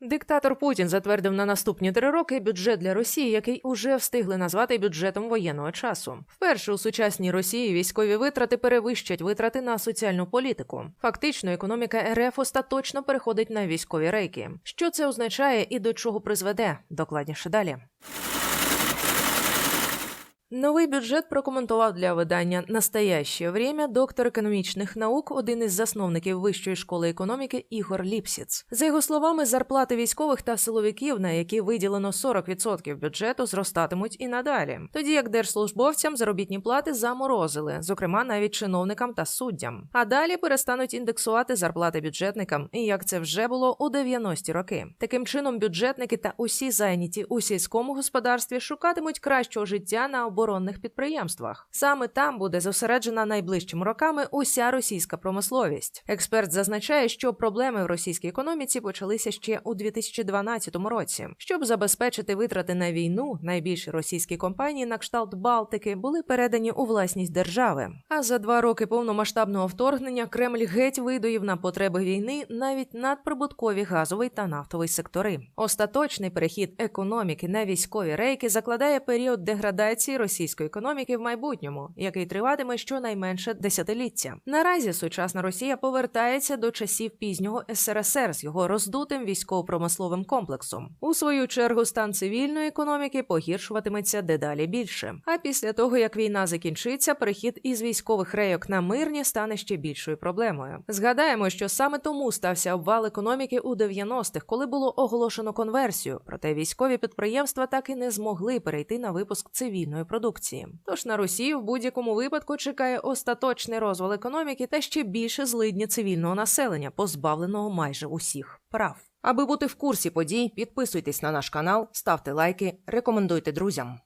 Диктатор Путін затвердив на наступні три роки бюджет для Росії, який уже встигли назвати бюджетом воєнного часу. Вперше у сучасній Росії військові витрати перевищать витрати на соціальну політику. Фактично, економіка РФ остаточно переходить на військові рейки. Що це означає і до чого призведе? Докладніше далі. Новий бюджет прокоментував для видання «Настоящее время» доктор економічних наук, один із засновників Вищої школи економіки Ігор Ліпсіц. За його словами, зарплати військових та силовиків, на які виділено 40% бюджету, зростатимуть і надалі. Тоді як держслужбовцям заробітні плати заморозили, зокрема навіть чиновникам та суддям. А далі перестануть індексувати зарплати бюджетникам, і як це вже було у 90-ті роки. Таким чином, бюджетники та усі зайняті у сільському господарстві шукатимуть кращого життя на оборонних підприємствах. Саме там буде зосереджена найближчими роками уся російська промисловість. Експерт зазначає, що проблеми в російській економіці почалися ще у 2012 році. Щоб забезпечити витрати на війну, найбільші російські компанії на кшталт Балтики були передані у власність держави. А за два роки повномасштабного вторгнення Кремль геть видоїв на потреби війни навіть надприбуткові газовий та нафтовий сектори. Остаточний перехід економіки на військові рейки закладає період деградації російської економіки в майбутньому, який триватиме щонайменше десятиліття. Наразі сучасна Росія повертається до часів пізнього СРСР з його роздутим військово-промисловим комплексом. У свою чергу стан цивільної економіки погіршуватиметься дедалі більше. А після того як війна закінчиться, перехід із військових рейок на мирні стане ще більшою проблемою. Згадаємо, що саме тому стався обвал економіки у 90-х, коли було оголошено конверсію. Проте військові підприємства так і не змогли перейти на випуск цивільної продукції. Тож на Росію в будь-якому випадку чекає остаточний розвал економіки та ще більше злидня цивільного населення, позбавленого майже усіх прав. Аби бути в курсі подій, підписуйтесь на наш канал, ставте лайки, рекомендуйте друзям.